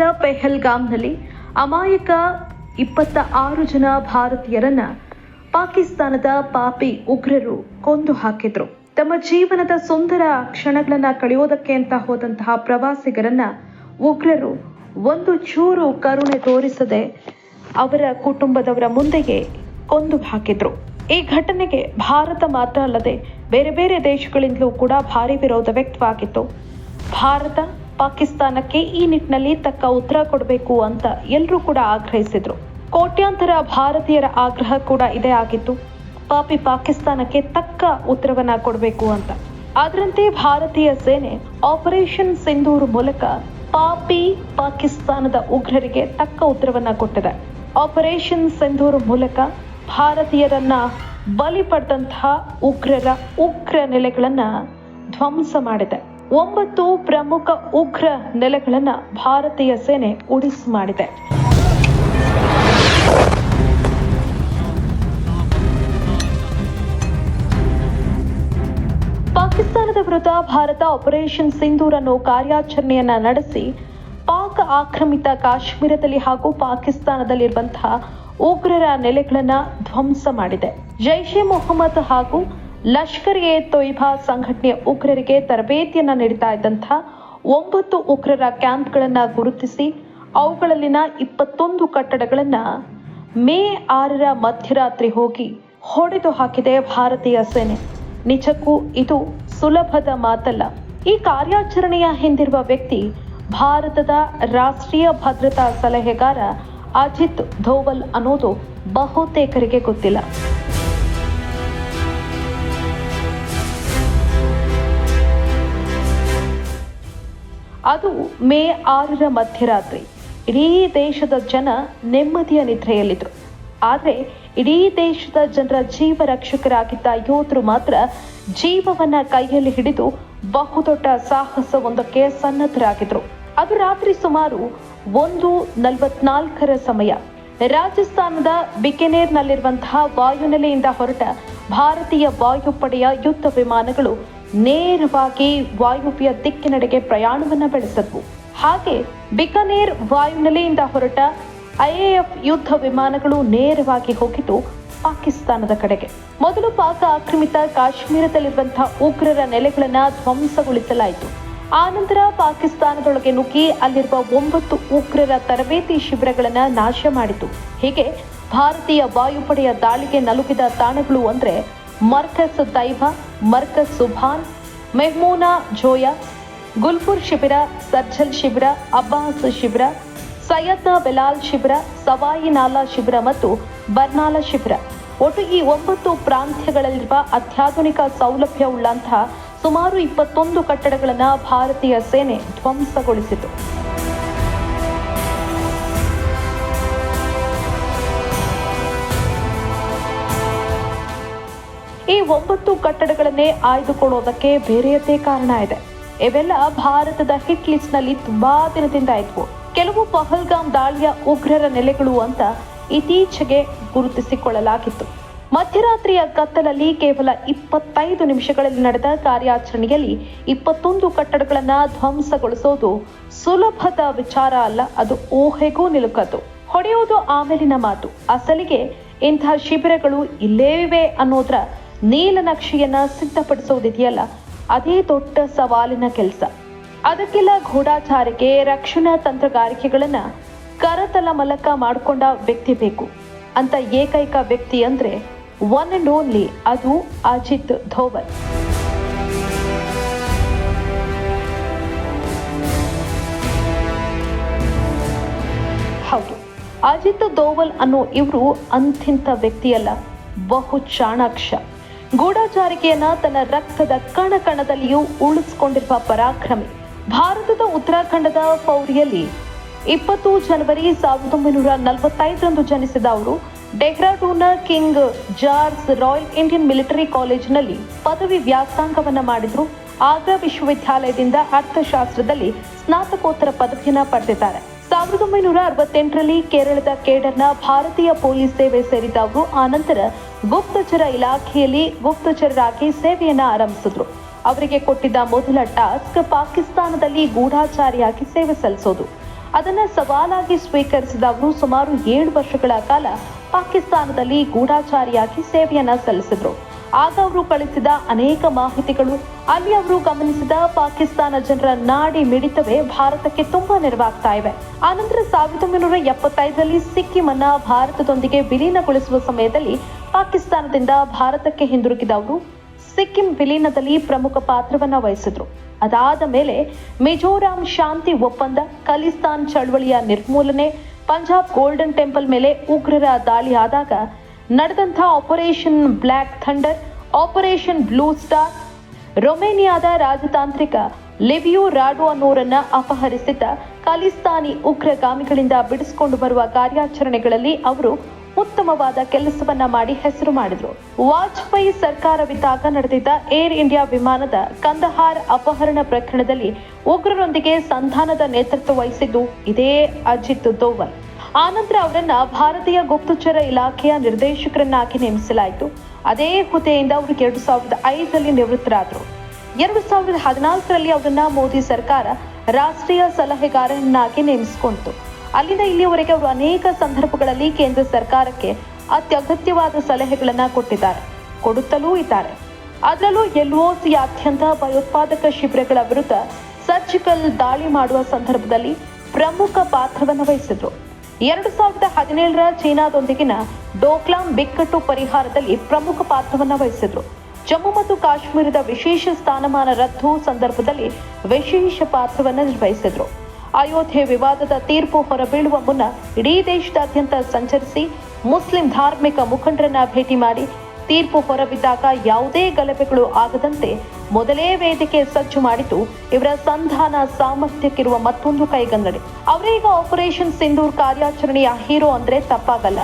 ಕಾಶ್ಮೀರದ ಪೆಹಲ್ಗಾಮ್ನಲ್ಲಿ ಅಮಾಯಕ ಇಪ್ಪತ್ತ ಆರು ಜನ ಭಾರತೀಯರನ್ನ ಪಾಕಿಸ್ತಾನದ ಪಾಪಿ ಉಗ್ರರು ಕೊಂದು ಹಾಕಿದ್ರು. ತಮ್ಮ ಜೀವನದ ಸುಂದರ ಕ್ಷಣಗಳನ್ನ ಕಳೆಯೋದಕ್ಕೆ ಅಂತ ಹೋದಂತಹ ಪ್ರವಾಸಿಗರನ್ನ ಉಗ್ರರು ಒಂದು ಚೂರು ಕರುಣೆ ತೋರಿಸದೆ ಅವರ ಕುಟುಂಬದವರ ಮುಂದೆಗೆ ಕೊಂದು ಹಾಕಿದ್ರು. ಈ ಘಟನೆಗೆ ಭಾರತ ಮಾತ್ರ ಅಲ್ಲದೆ ಬೇರೆ ಬೇರೆ ದೇಶಗಳಿಂದಲೂ ಕೂಡ ಭಾರಿ ವಿರೋಧ ವ್ಯಕ್ತವಾಗಿತ್ತು. ಭಾರತ ಪಾಕಿಸ್ತಾನಕ್ಕೆ ಈ ನಿಟ್ಟಿನಲ್ಲಿ ತಕ್ಕ ಉತ್ತರ ಕೊಡಬೇಕು ಅಂತ ಎಲ್ಲರೂ ಕೂಡ ಆಗ್ರಹಿಸಿದ್ರು. ಕೋಟ್ಯಾಂತರ ಭಾರತೀಯರ ಆಗ್ರಹ ಕೂಡ ಇದೇ ಆಗಿತ್ತು. ಪಾಪಿ ಪಾಕಿಸ್ತಾನಕ್ಕೆ ತಕ್ಕ ಉತ್ತರವನ್ನ ಕೊಡಬೇಕು ಅಂತ. ಅದರಂತೆ ಭಾರತೀಯ ಸೇನೆ ಆಪರೇಷನ್ ಸಿಂಧೂರ್ ಮೂಲಕ ಪಾಪಿ ಪಾಕಿಸ್ತಾನದ ಉಗ್ರರಿಗೆ ತಕ್ಕ ಉತ್ತರವನ್ನ ಕೊಟ್ಟಿದೆ. ಆಪರೇಷನ್ ಸಿಂಧೂರ್ ಮೂಲಕ ಭಾರತೀಯರನ್ನ ಬಲಿ ಪಡೆದಂತಹ ಉಗ್ರರ ಉಗ್ರ ನೆಲೆಗಳನ್ನ ಧ್ವಂಸ ಮಾಡಿದೆ. ಒಂಬತ್ತು ಪ್ರಮುಖ ಉಗ್ರ ನೆಲೆಗಳನ್ನು ಭಾರತೀಯ ಸೇನೆ ಉಡಿಸ್ ಮಾಡಿದೆ. ಪಾಕಿಸ್ತಾನದ ವಿರುದ್ಧ ಭಾರತ ಆಪರೇಷನ್ ಸಿಂಧೂರ್ ಅನ್ನೋ ಕಾರ್ಯಾಚರಣೆಯನ್ನ ನಡೆಸಿ, ಪಾಕ್ ಆಕ್ರಮಿತ ಕಾಶ್ಮೀರದಲ್ಲಿ ಹಾಗೂ ಪಾಕಿಸ್ತಾನದಲ್ಲಿರುವಂತಹ ಉಗ್ರರ ನೆಲೆಗಳನ್ನು ಧ್ವಂಸ ಮಾಡಿದೆ. ಜೈಷ್ ಮೊಹಮ್ಮದ್ ಹಾಗೂ ಲಷ್ಕರ್ ಎ ತೊಯ್ಬಾ ಸಂಘಟನೆಯ ಉಗ್ರರಿಗೆ ತರಬೇತಿಯನ್ನು ನೀಡ್ತಾ ಇದ್ದಂತಹ ಒಂಬತ್ತು ಉಗ್ರರ ಕ್ಯಾಂಪ್ಗಳನ್ನು ಗುರುತಿಸಿ ಅವುಗಳಲ್ಲಿನ ಇಪ್ಪತ್ತೊಂದು ಕಟ್ಟಡಗಳನ್ನು ಮೇ ಆರರ ಮಧ್ಯರಾತ್ರಿ ಹೋಗಿ ಹೊಡೆದು ಹಾಕಿದೆ ಭಾರತೀಯ ಸೇನೆ. ನಿಜಕ್ಕೂ ಇದು ಸುಲಭದ ಮಾತಲ್ಲ. ಈ ಕಾರ್ಯಾಚರಣೆಯ ಹಿಂದಿರುವ ವ್ಯಕ್ತಿ ಭಾರತದ ರಾಷ್ಟ್ರೀಯ ಭದ್ರತಾ ಸಲಹೆಗಾರ ಅಜಿತ್ ಧೋವಲ್ ಅನ್ನೋದು ಬಹುತೇಕರಿಗೆ ಗೊತ್ತಿಲ್ಲ. ಅದು ಮೇ ಆರರ ಮಧ್ಯರಾತ್ರಿ. ಇಡೀ ದೇಶದ ಜನ ನೆಮ್ಮದಿಯ ನಿದ್ರೆಯಲ್ಲಿದ್ದರು ಆದರೆ ಇಡೀ ದೇಶದ ಜನರ ಜೀವ ರಕ್ಷಕರಾಗಿದ್ದ ಯೋಧರು ಮಾತ್ರ ಜೀವವನ್ನ ಕೈಯಲ್ಲಿ ಹಿಡಿದು ಬಹುದೊಡ್ಡ ಸಾಹಸವೊಂದಕ್ಕೆ ಸನ್ನದ್ಧರಾಗಿದ್ರು. ಅದು ರಾತ್ರಿ ಸುಮಾರು ಒಂದು ನಲವತ್ನಾಲ್ಕರ ಸಮಯ. ರಾಜಸ್ಥಾನದ ಬಿಕೆನೇರ್ನಲ್ಲಿರುವಂತಹ ವಾಯುನೆಲೆಯಿಂದ ಹೊರಟ ಭಾರತೀಯ ವಾಯುಪಡೆಯ ಯುದ್ಧ ವಿಮಾನಗಳು ನೇರವಾಗಿ ವಾಯುವ್ಯ ದಿಕ್ಕಿನೆಡೆಗೆ ಪ್ರಯಾಣವನ್ನ ಬೆಳೆಸಿದ್ವು. ಹಾಗೆ ಬಿಕನೇರ್ ವಾಯುನೆಲೆಯಿಂದ ಹೊರಟ ಐಎಎಫ್ ಯುದ್ಧ ವಿಮಾನಗಳು ನೇರವಾಗಿ ಹೋಗಿದ್ದು ಪಾಕಿಸ್ತಾನದ ಕಡೆಗೆ. ಮೊದಲು ಪಾಕ ಆಕ್ರಮಿತ ಕಾಶ್ಮೀರದಲ್ಲಿರುವಂತಹ ಉಗ್ರರ ನೆಲೆಗಳನ್ನ ಧ್ವಂಸಗೊಳಿಸಲಾಯಿತು. ಆನಂತರ ಪಾಕಿಸ್ತಾನದೊಳಗೆ ನುಗ್ಗಿ ಅಲ್ಲಿರುವ ಒಂಬತ್ತು ಉಗ್ರರ ತರಬೇತಿ ಶಿಬಿರಗಳನ್ನ ನಾಶ ಮಾಡಿತು. ಹೀಗೆ ಭಾರತೀಯ ವಾಯುಪಡೆಯ ದಾಳಿಗೆ ನಲುಗಿದ ತಾಣಗಳು ಅಂದ್ರೆ ಮರ್ಕಸ್ ತೈಬಾ ಮರ್ಕಸ್ ಸುಭಾನ್, ಮೆಹ್ಮೂನಾ ಜೋಯಾ ಗುಲ್ಪುರ್ ಶಿಬಿರ, ಸರ್ಜಲ್ ಶಿಬಿರ, ಅಬ್ಬಾಸ್ ಶಿಬಿರ, ಸೈಯದ್ನ ಬೆಲಾಲ್ ಶಿಬಿರ, ಸವಾಯಿ ನಾಲಾ ಶಿಬಿರ ಮತ್ತು ಬರ್ನಾಲ ಶಿಬಿರ. ಒಟ್ಟು ಈ ಒಂಬತ್ತು ಪ್ರಾಂತ್ಯಗಳಲ್ಲಿರುವ ಅತ್ಯಾಧುನಿಕ ಸೌಲಭ್ಯವುಳ್ಳಂತಹ ಸುಮಾರು ಇಪ್ಪತ್ತೊಂದು ಕಟ್ಟಡಗಳನ್ನು ಭಾರತೀಯ ಸೇನೆ ಧ್ವಂಸಗೊಳಿಸಿತು. ಒಂಬತ್ತು ಕಟ್ಟಡಗಳನ್ನೇ ಆಯ್ದುಕೊಳ್ಳೋದಕ್ಕೆ ಬೇರೆಯದೇ ಕಾರಣ ಇದೆ. ಇವೆಲ್ಲ ಭಾರತದ ಹಿಟ್ ಲಿಸ್ಟ್ನಲ್ಲಿ ತುಂಬಾ ದಿನದಿಂದ ಇದ್ವು. ಕೆಲವು ಪಹಲ್ಗಾಮ್ ದಾಳಿಯ ಉಗ್ರರ ನೆಲೆಗಳು ಅಂತ ಇತ್ತೀಚೆಗೆ ಗುರುತಿಸಿಕೊಳ್ಳಲಾಗಿತ್ತು. ಮಧ್ಯರಾತ್ರಿಯ ಕತ್ತಲಲ್ಲಿ ಕೇವಲ ಇಪ್ಪತ್ತೈದು ನಿಮಿಷಗಳಲ್ಲಿ ನಡೆದ ಕಾರ್ಯಾಚರಣೆಯಲ್ಲಿ ಇಪ್ಪತ್ತೊಂದು ಕಟ್ಟಡಗಳನ್ನ ಧ್ವಂಸಗೊಳಿಸೋದು ಸುಲಭದ ವಿಚಾರ ಅಲ್ಲ, ಅದು ಊಹೆಗೂ ನಿಲುಕದ್ದು. ಹೊಡೆಯೋದು ಆಮೇಲಿನ ಮಾತು. ಅಸಲಿಗೆ ಇಂತಹ ಶಿಬಿರಗಳು ಇಲ್ಲೇ ಇವೆ ಅನ್ನೋದ್ರ ನೀಲನಕ್ಷೆಯನ್ನ ಸಿದ್ಧಪಡಿಸೋದಿದೆಯಲ್ಲ? ಅದೇ ದೊಡ್ಡ ಸವಾಲಿನ ಕೆಲಸ. ಅದಕ್ಕೆಲ್ಲ ಗೂಢಾಚಾರಿಕೆ ರಕ್ಷಣಾ ತಂತ್ರಗಾರಿಕೆಗಳನ್ನ ಕರತಲ ಮಲಕ ಮಾಡಿಕೊಂಡ ವ್ಯಕ್ತಿ ಬೇಕು. ಅಂತ ಏಕೈಕ ವ್ಯಕ್ತಿ ಅಂದ್ರೆ ಒನ್ ಅಂಡ್ ಓನ್ಲಿ ಅದು ಅಜಿತ್ ಧೋವಲ್ ಹೌದು, ಅಜಿತ್ ದೋವಲ್ ಅನ್ನೋ ಇವರು ಅಂತಿಂತ ವ್ಯಕ್ತಿಯಲ್ಲ. ಬಹು ಚಾಣಾಕ್ಷ. ಗೂಢಾಚಾರಿಕೆಯನ್ನ ತನ್ನ ರಕ್ತದ ಕಣ ಕಣದಲ್ಲಿಯೂ ಉಳಿಸಿಕೊಂಡಿರುವ ಪರಾಕ್ರಮಿ. ಭಾರತದ ಉತ್ತರಾಖಂಡದ ಪೌರಿಯಲ್ಲಿ ಇಪ್ಪತ್ತು ಜನವರಿ ಸಾವಿರದ ಒಂಬೈನೂರ ನಲವತ್ತೈದರಂದು ಜನಿಸಿದ ಅವರು, ಡೆಹ್ರಾಡೂನ್ನ King George Royal Indian Military ಕಾಲೇಜಿನಲ್ಲಿ ಪದವಿ ವ್ಯಾಸಂಗವನ್ನ ಮಾಡಿದ್ರು. ಆಗ್ರಾ ವಿಶ್ವವಿದ್ಯಾಲಯದಿಂದ ಅರ್ಥಶಾಸ್ತ್ರದಲ್ಲಿ ಸ್ನಾತಕೋತ್ತರ ಪದವಿಯನ್ನ ಪಡೆದಿದ್ದಾರೆ. ಸಾವಿರದ ಒಂಬೈನೂರ ಅರವತ್ತೆಂಟರಲ್ಲಿ ಕೇರಳದ ಕೇಡರ್ನ ಭಾರತೀಯ ಪೊಲೀಸ್ ಸೇವೆ ಸೇರಿದ ಅವರು ಆನಂತರ ಗುಪ್ತಚರ ಇಲಾಖೆಯಲ್ಲಿ ಗುಪ್ತಚರರಾಗಿ ಸೇವೆಯನ್ನ ಆರಂಭಿಸಿದ್ರು. ಅವರಿಗೆ ಕೊಟ್ಟಿದ್ದ ಮೊದಲ ಟಾಸ್ಕ್ ಪಾಕಿಸ್ತಾನದಲ್ಲಿ ಗೂಢಾಚಾರಿಯಾಗಿ ಸೇವೆ ಸಲ್ಲಿಸೋದು. ಅದನ್ನ ಸವಾಲಾಗಿ ಸ್ವೀಕರಿಸಿದ ಅವರು ಸುಮಾರು ಏಳು ವರ್ಷಗಳ ಕಾಲ ಪಾಕಿಸ್ತಾನದಲ್ಲಿ ಗೂಢಾಚಾರಿಯಾಗಿ ಸೇವೆಯನ್ನ ಸಲ್ಲಿಸಿದ್ರು. ಆಗ ಅವರು ಕಳಿಸಿದ ಅನೇಕ ಮಾಹಿತಿಗಳು, ಅಲ್ಲಿ ಅವರು ಗಮನಿಸಿದ ಪಾಕಿಸ್ತಾನ ಜನರ ನಾಡಿ ಮಿಡಿತವೇ ಭಾರತಕ್ಕೆ ತುಂಬಾ ನೆರವಾಗ್ತಾ ಇವೆ. ಆನಂತರ ಸಾವಿರದ ಒಂಬೈನೂರ ಎಪ್ಪತ್ತೈದರಲ್ಲಿ ಸಿಕ್ಕಿಂ ಅನ್ನ ಭಾರತದೊಂದಿಗೆ ವಿಲೀನಗೊಳಿಸುವ ಸಮಯದಲ್ಲಿ ಪಾಕಿಸ್ತಾನದಿಂದ ಭಾರತಕ್ಕೆ ಹಿಂದಿರುಗಿದ ಅವರು ಸಿಕ್ಕಿಂ ವಿಲೀನದಲ್ಲಿ ಪ್ರಮುಖ ಪಾತ್ರವನ್ನ ವಹಿಸಿದ್ರು. ಅದಾದ ಮೇಲೆ ಮಿಜೋರಾಂ ಶಾಂತಿ ಒಪ್ಪಂದ, ಖಲಿಸ್ತಾನ್ ಚಳವಳಿಯ ನಿರ್ಮೂಲನೆ, ಪಂಜಾಬ್ ಗೋಲ್ಡನ್ ಟೆಂಪಲ್ ಮೇಲೆ ಉಗ್ರರ ದಾಳಿ ಆದಾಗ ನಡೆದಂಥ operation black thunder, operation blue star, ರೊಮೇನಿಯಾದ ರಾಜತಾಂತ್ರಿಕ ಲಿವಿಯೋ ರಾಡೋ ಅನ್ನೋರನ್ನ ಅಪಹರಿಸಿದ್ದ ಖಲಿಸ್ತಾನಿ ಉಗ್ರಗಾಮಿಗಳಿಂದ ಬಿಡಿಸಿಕೊಂಡು ಬರುವ ಕಾರ್ಯಾಚರಣೆಗಳಲ್ಲಿ ಅವರು ಉತ್ತಮವಾದ ಕೆಲಸವನ್ನ ಮಾಡಿ ಹೆಸರು ಮಾಡಿದ್ರು. ವಾಜಪೇಯಿ ಸರ್ಕಾರವಿದ್ದಾಗ ನಡೆದಿದ್ದ ಏರ್ ಇಂಡಿಯಾ ವಿಮಾನದ ಕಂದಹಾರ್ ಅಪಹರಣ ಪ್ರಕರಣದಲ್ಲಿ ಉಗ್ರರೊಂದಿಗೆ ಸಂಧಾನದ ನೇತೃತ್ವ ವಹಿಸಿದ್ದು ಇದೇ ಅಜಿತ್ ದೋವಲ್. ಆನಂತರ ಅವರನ್ನ ಭಾರತೀಯ ಗುಪ್ತಚರ ಇಲಾಖೆಯ ನಿರ್ದೇಶಕರನ್ನಾಗಿ ನೇಮಿಸಲಾಯಿತು. ಅದೇ ಹುದ್ದೆಯಿಂದ ಅವರು ಎರಡು ಸಾವಿರದ ಐದರಲ್ಲಿ ನಿವೃತ್ತರಾದರು. ಎರಡು ಸಾವಿರದ ಹದಿನಾಲ್ಕರಲ್ಲಿ ಅವರನ್ನ ಮೋದಿ ಸರ್ಕಾರ ರಾಷ್ಟ್ರೀಯ ಸಲಹೆಗಾರನನ್ನಾಗಿ ನೇಮಿಸಿಕೊಂಡಿತು ಅಲ್ಲಿಂದ ಇಲ್ಲಿಯವರೆಗೆ ಅವರು ಅನೇಕ ಸಂದರ್ಭಗಳಲ್ಲಿ ಕೇಂದ್ರ ಸರ್ಕಾರಕ್ಕೆ ಅತ್ಯಗತ್ಯವಾದ ಸಲಹೆಗಳನ್ನು ಕೊಟ್ಟಿದ್ದಾರೆ, ಕೊಡುತ್ತಲೂ ಇದ್ದಾರೆ. ಅದರಲ್ಲೂ ಎಲ್ಒಸಿಯಾದ್ಯಂತ ಭಯೋತ್ಪಾದಕ ಶಿಬಿರಗಳ ವಿರುದ್ಧ ಸರ್ಜಿಕಲ್ ದಾಳಿ ಮಾಡುವ ಸಂದರ್ಭದಲ್ಲಿ ಪ್ರಮುಖ ಪಾತ್ರವನ್ನು ವಹಿಸಿದ್ರು. ಎರಡು ಸಾವಿರದ ಹದಿನೇಳರ ಚೀನಾದೊಂದಿಗಿನ ಡೋಕ್ಲಾಂ ಬಿಕ್ಕಟ್ಟು ಪರಿಹಾರದಲ್ಲಿ ಪ್ರಮುಖ ಪಾತ್ರವನ್ನು ವಹಿಸಿದ್ರು. ಜಮ್ಮು ಮತ್ತು ಕಾಶ್ಮೀರದ ವಿಶೇಷ ಸ್ಥಾನಮಾನ ರದ್ದು ಸಂದರ್ಭದಲ್ಲಿ ವಿಶೇಷ ಪಾತ್ರವನ್ನು ನಿರ್ವಹಿಸಿದ್ರು. ಅಯೋಧ್ಯೆ ವಿವಾದದ ತೀರ್ಪು ಹೊರಬೀಳುವ ಮುನ್ನ ಇಡೀ ದೇಶದಾದ್ಯಂತ ಸಂಚರಿಸಿ ಮುಸ್ಲಿಂ ಧಾರ್ಮಿಕ ಮುಖಂಡರನ್ನ ಭೇಟಿ ಮಾಡಿ ತೀರ್ಪು ಹೊರಬಿದ್ದಾಗ ಯಾವುದೇ ಗಲಭೆಗಳು ಆಗದಂತೆ ಮೊದಲೇ ವೇದಿಕೆ ಸಜ್ಜು ಮಾಡಿದ್ದು ಇವರ ಸಂಧಾನ ಸಾಮರ್ಥ್ಯಕ್ಕಿರುವ ಮತ್ತೊಂದು ಕೈಗನ್ನಡಿ. ಅವರೇ ಈಗ ಆಪರೇಷನ್ ಸಿಂಧೂರ್ ಕಾರ್ಯಾಚರಣೆಯ ಹೀರೋ ಅಂದ್ರೆ ತಪ್ಪಾಗಲ್ಲ.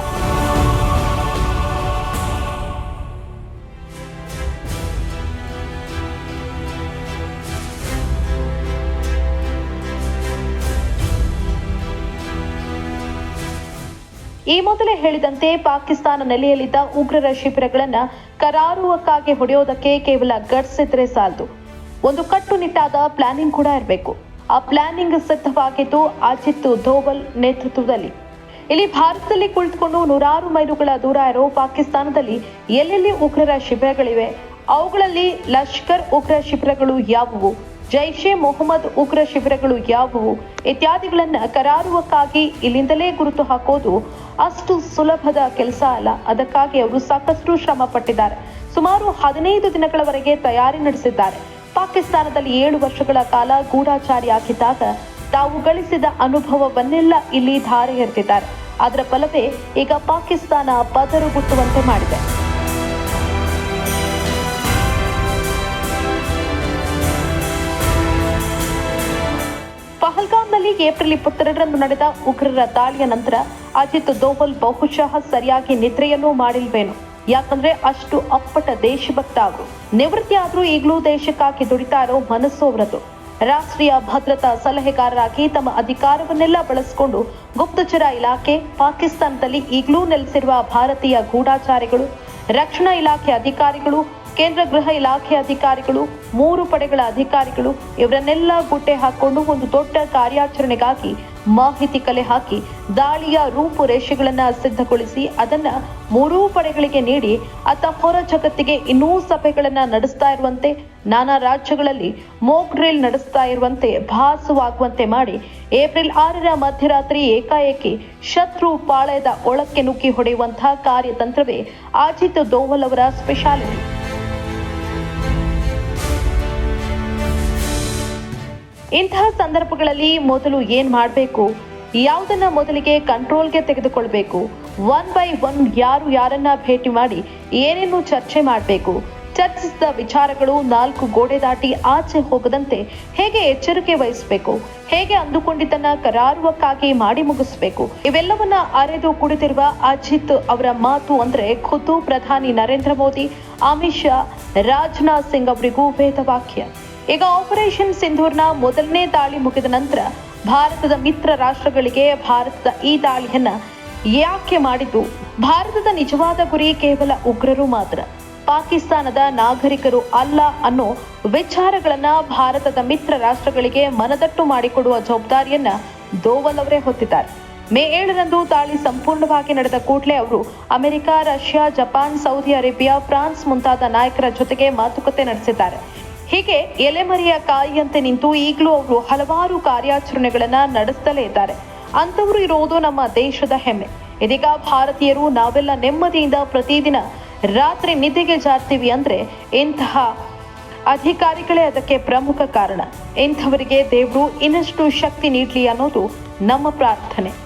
ಈ ಮೊದಲೇ ಹೇಳಿದಂತೆ ಪಾಕಿಸ್ತಾನ ನೆಲೆಯಲ್ಲಿದ್ದ ಉಗ್ರರ ಶಿಬಿರಗಳನ್ನು ಕರಾರುವಕ್ಕಾಗಿ ಹೊಡೆಯೋದಕ್ಕೆ ಕೇವಲ ಗಟ್ಸ್ ಇದ್ರೆ ಸಾಲದು. ಒಂದು ಕಟ್ಟುನಿಟ್ಟಾದ ಪ್ಲಾನಿಂಗ್ ಕೂಡ ಇರಬೇಕು. ಆ ಪ್ಲಾನಿಂಗ್ ಸಿದ್ಧವಾಗಿದ್ದು ಅಜಿತ್ ಧೋವಲ್ ನೇತೃತ್ವದಲ್ಲಿ. ಇಲ್ಲಿ ಭಾರತದಲ್ಲಿ ಕುಳಿತುಕೊಂಡು ನೂರಾರು ಮೈಲುಗಳ ದೂರ ಇರೋ ಪಾಕಿಸ್ತಾನದಲ್ಲಿ ಎಲ್ಲೆಲ್ಲಿ ಉಗ್ರರ ಶಿಬಿರಗಳಿವೆ, ಅವುಗಳಲ್ಲಿ ಲಷ್ಕರ್ ಉಗ್ರ ಶಿಬಿರಗಳು ಯಾವುವು? ಜೈಷೆ ಮೊಹಮ್ಮದ್ ಉಗ್ರ ಶಿಬಿರಗಳು ಯಾವುವು ಇತ್ಯಾದಿಗಳನ್ನ ಕರಾರುವಕ್ಕಾಗಿ ಇಲ್ಲಿಂದಲೇ ಗುರುತು ಹಾಕೋದು ಅಷ್ಟು ಸುಲಭದ ಕೆಲಸ ಅಲ್ಲ. ಅದಕ್ಕಾಗಿ ಅವರು ಸಾಕಷ್ಟು ಶ್ರಮ ಪಟ್ಟಿದ್ದಾರೆ. ಸುಮಾರು ಹದಿನೈದು ದಿನಗಳವರೆಗೆ ತಯಾರಿ ನಡೆಸಿದ್ದಾರೆ. ಪಾಕಿಸ್ತಾನದಲ್ಲಿ ಏಳು ವರ್ಷಗಳ ಕಾಲ ಗೂಢಾಚಾರಿ ಆಗಿದ್ದಾಗ ತಾವು ಗಳಿಸಿದ ಅನುಭವವನ್ನೆಲ್ಲ ಇಲ್ಲಿ ಧಾರೆ ಎರೆದಿದ್ದಾರೆ ಅದರ ಫಲವೇ ಈಗ ಪಾಕಿಸ್ತಾನ ಪದರುಗುಟ್ಟುವಂತೆ ಮಾಡಿದೆ. ಪಹಲ್ಗಾಮ್ನಲ್ಲಿ ಏಪ್ರಿಲ್ ಇಪ್ಪತ್ತೆರಡರಂದು ನಡೆದ ಉಗ್ರರ ದಾಳಿಯ ನಂತರ ಅಜಿತ್ ದೋವಲ್ ಬಹುಶಃ ಸರಿಯಾಗಿ ನಿದ್ರೆಯನ್ನೂ ಮಾಡಿಲ್ವೇನು. ಯಾಕಂದ್ರೆ ಅಷ್ಟು ಅಪ್ಪಟ ದೇಶಭಕ್ತ ಅವರು. ನಿವೃತ್ತಿ ಆದರೂ ಈಗಲೂ ದೇಶಕ್ಕಾಗಿ ದುಡಿತಾರೋ ರಾಷ್ಟ್ರೀಯ ಭದ್ರತಾ ಸಲಹೆಗಾರರಾಗಿ ತಮ್ಮ ಅಧಿಕಾರವನ್ನೆಲ್ಲ ಬಳಸಿಕೊಂಡು ಗುಪ್ತಚರ ಇಲಾಖೆ, ಪಾಕಿಸ್ತಾನದಲ್ಲಿ ಈಗಲೂ ನೆಲೆಸಿರುವ ಭಾರತೀಯ ಗೂಢಾಚಾರಿಗಳು, ರಕ್ಷಣಾ ಇಲಾಖೆ ಅಧಿಕಾರಿಗಳು ಕೇಂದ್ರ ಗೃಹ ಇಲಾಖೆ ಅಧಿಕಾರಿಗಳು, ಮೂರು ಪಡೆಗಳ ಅಧಿಕಾರಿಗಳು ಇವರನ್ನೆಲ್ಲ ಗುಟ್ಟೆ ಹಾಕೊಂಡು ಒಂದು ದೊಡ್ಡ ಕಾರ್ಯಾಚರಣೆಗಾಗಿ ಮಾಹಿತಿ ಕಲೆ ಹಾಕಿ ದಾಳಿಯ ರೂಪುರೇಷೆಗಳನ್ನ ಸಿದ್ಧಗೊಳಿಸಿ ಅದನ್ನ ಮೂರೂ ಪಡೆಗಳಿಗೆ ನೀಡಿ ಅತ್ತ ಹೊರ ಜಗತ್ತಿಗೆ ಇನ್ನೂ ಸಭೆಗಳನ್ನ ನಡೆಸ್ತಾ ಇರುವಂತೆ, ನಾನಾ ರಾಜ್ಯಗಳಲ್ಲಿ ಮೋಕ್ ಡ್ರಿಲ್ ನಡೆಸ್ತಾ ಇರುವಂತೆ, ಭಾಸವಾಗುವಂತೆ ಮಾಡಿ ಏಪ್ರಿಲ್ ಆರರ ಮಧ್ಯರಾತ್ರಿ ಏಕಾಏಕಿ ಶತ್ರು ಪಾಳಯದ ಒಳಕ್ಕೆ ನುಗ್ಗಿ ಹೊಡೆಯುವಂತಹ ಕಾರ್ಯತಂತ್ರವೇ ಅಜಿತ್ ದೋವಲ್ ಅವರ ಸ್ಪೆಷಾಲಿಟಿ ಇಂತಹ ಸಂದರ್ಭಗಳಲ್ಲಿ ಮೊದಲು ಏನ್ ಮಾಡಬೇಕು? ಯಾವುದನ್ನ ಮೊದಲಿಗೆ ಕಂಟ್ರೋಲ್ಗೆ ತೆಗೆದುಕೊಳ್ಬೇಕು? ಒನ್ ಬೈ ಒನ್ ಯಾರು ಯಾರನ್ನ ಭೇಟಿ ಮಾಡಿ ಏನೇನು ಚರ್ಚೆ ಮಾಡಬೇಕು? ಚರ್ಚಿಸಿದ ವಿಚಾರಗಳು ನಾಲ್ಕು ಗೋಡೆ ದಾಟಿ ಆಚೆ ಹೋಗದಂತೆ ಹೇಗೆ ಎಚ್ಚರಿಕೆ ವಹಿಸಬೇಕು? ಹೇಗೆ ಅಂದುಕೊಂಡಿದ್ದನ್ನ ಕರಾರುವಕ್ಕಾಗಿ ಮಾಡಿ ಮುಗಿಸಬೇಕು? ಇವೆಲ್ಲವನ್ನ ಅರೆದು ಕುಳಿತಿರುವ ಅಜಿತ್ ಅವರ ಮಾತು ಅಂದ್ರೆ ಖುದ್ದು ಪ್ರಧಾನಿ ನರೇಂದ್ರ ಮೋದಿ, ಅಮಿತ್ ಶಾ ರಾಜನಾಥ್ ಸಿಂಗ್ ಅವರಿಗೂ ವೇದವಾಕ್ಯ. ಈಗ ಆಪರೇಷನ್ ಸಿಂಧೂರ್ನ ಮೊದಲನೇ ದಾಳಿ ಮುಗಿದ ನಂತರ ಭಾರತದ ಮಿತ್ರ ರಾಷ್ಟ್ರಗಳಿಗೆ ಭಾರತದ ಈ ದಾಳಿಯನ್ನ ಯಾಕೆ ಮಾಡಿದ್ದು? ಭಾರತದ ನಿಜವಾದ ಗುರಿ ಕೇವಲ ಉಗ್ರರು ಮಾತ್ರ, ಪಾಕಿಸ್ತಾನದ ನಾಗರಿಕರು ಅಲ್ಲ ಅನ್ನೋ ವಿಚಾರಗಳನ್ನ ಭಾರತದ ಮಿತ್ರ ರಾಷ್ಟ್ರಗಳಿಗೆ ಮನದಟ್ಟು ಮಾಡಿಕೊಡುವ ಜವಾಬ್ದಾರಿಯನ್ನ ದೋವಲ್ ಅವರೇ ಹೊತ್ತಿದ್ದಾರೆ. ಮೇ ಏಳರಂದು ದಾಳಿ ಸಂಪೂರ್ಣವಾಗಿ ನಡೆದ ಕೂಡಲೇ ಅವರು America, Russia, Japan, Saudi Arabia, France ಮುಂತಾದ ನಾಯಕರ ಜೊತೆಗೆ ಮಾತುಕತೆ ನಡೆಸಿದ್ದಾರೆ. ಹೀಗೆ ಎಲೆಮರಿಯ ಕಾಯಿಯಂತೆ ನಿಂತು ಈಗಲೂ ಅವರು ಹಲವಾರು ಕಾರ್ಯಾಚರಣೆಗಳನ್ನ ನಡೆಸ್ತಲೇ ಇದ್ದಾರೆ. ಅಂತವರು ಇರೋದು ನಮ್ಮ ದೇಶದ ಹೆಮ್ಮೆ. ಇದೀಗ ಭಾರತೀಯರು ನಾವೆಲ್ಲ ನೆಮ್ಮದಿಯಿಂದ ಪ್ರತಿದಿನ ರಾತ್ರಿ ನಿದ್ದೆಗೆ ಜಾರ್ತೀವಿ ಅಂದ್ರೆ ಇಂತಹ ಅಧಿಕಾರಿಗಳೇ ಅದಕ್ಕೆ ಪ್ರಮುಖ ಕಾರಣ. ಇಂಥವರಿಗೆ ದೇವರು ಇನ್ನಷ್ಟು ಶಕ್ತಿ ನೀಡಲಿ ಅನ್ನೋದು ನಮ್ಮ ಪ್ರಾರ್ಥನೆ.